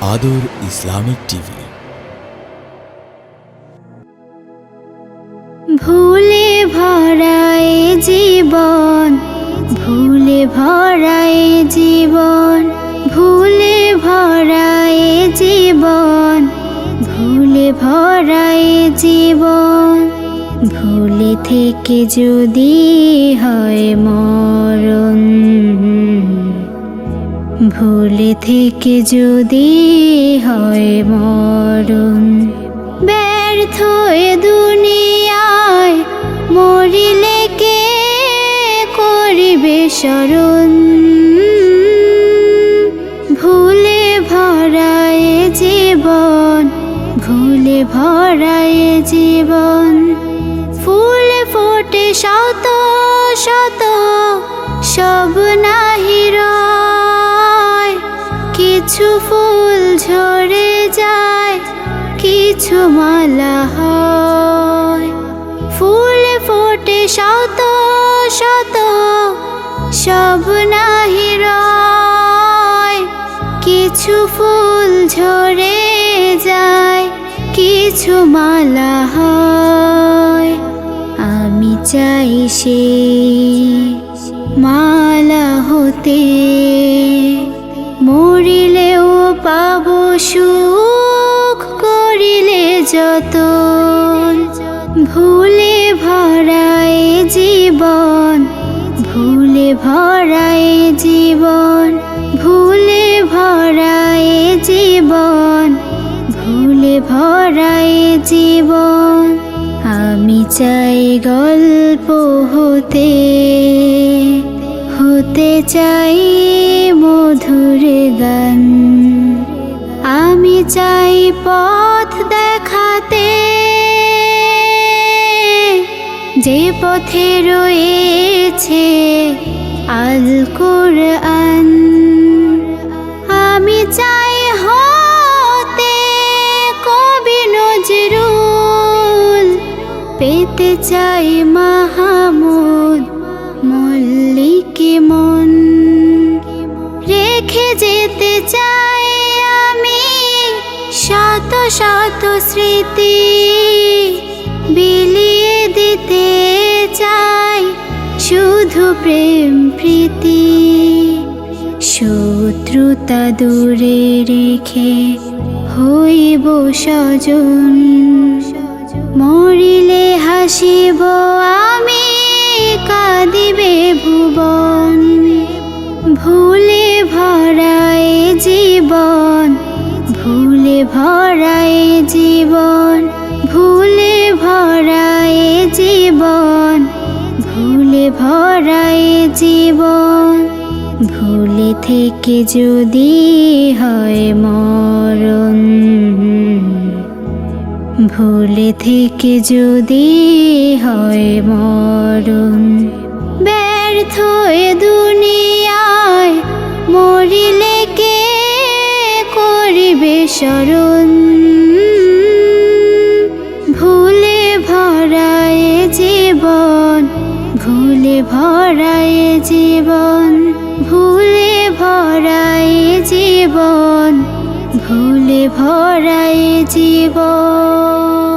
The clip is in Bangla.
আদর ইসলামিক টিভি। ভুলে ভরায় জীবন, ভুলে ভরায় জীবন, ভুলে ভরায় জীবন, ভুলে ভরায় জীবন, ভুলে থেকে যদি হয় মরণ। ভুলে থেকে যদি হয় মরণ, ব্যর্থ দুনিয়ায় মরিলে কে করিবে স্মরণ ভুলে ভরায় জীবন, ভুলে ভরায় জীবন। ফুল ফোটে শত শত, সব নাহি মালা হয়। ফুল ফোটে শত শত, সব নাহি কিছু ফুল ঝরে যায়, কিছু মালা হয়। আমি চাই সে মালা হতে, মরিলেও পাব সুখ। করিলে যত ভুলে ভরায় জীবন, ভুলে ভরায় জীবন, ভুলে ভরায় জীবন, ভুলে ভরায় জীবন, আমি চাই গল্প হতে হতে চাই মধুর গান, আমি চাই পথ দেখাতে যে পথে রয়েছে আল কোরআন, আমি চাই হতে কবি নজরুল, পেতে চাই মাহমুদ মল্লিক মন, রেখে যেতে চাই শত শত স্মৃতি বিলিয়ে দিতে চাই শুধু প্রেম প্রীতি। শত্রুতা দূরে রেখে হইব স্বজন। মরিলে হাসিব আমি ভরায় জীবন, ভুলে ভরায় জীবন, ভুলে ভরায় জীবন, ভুলে থেকে যদি হয় মরণ, ভুলে থেকে যদি হয় মরণ, ব্যর্থ এ দুনিয়ায় মরিলে কে করিবে স্মরণ জীবন ভুলে ভরায় জীবন।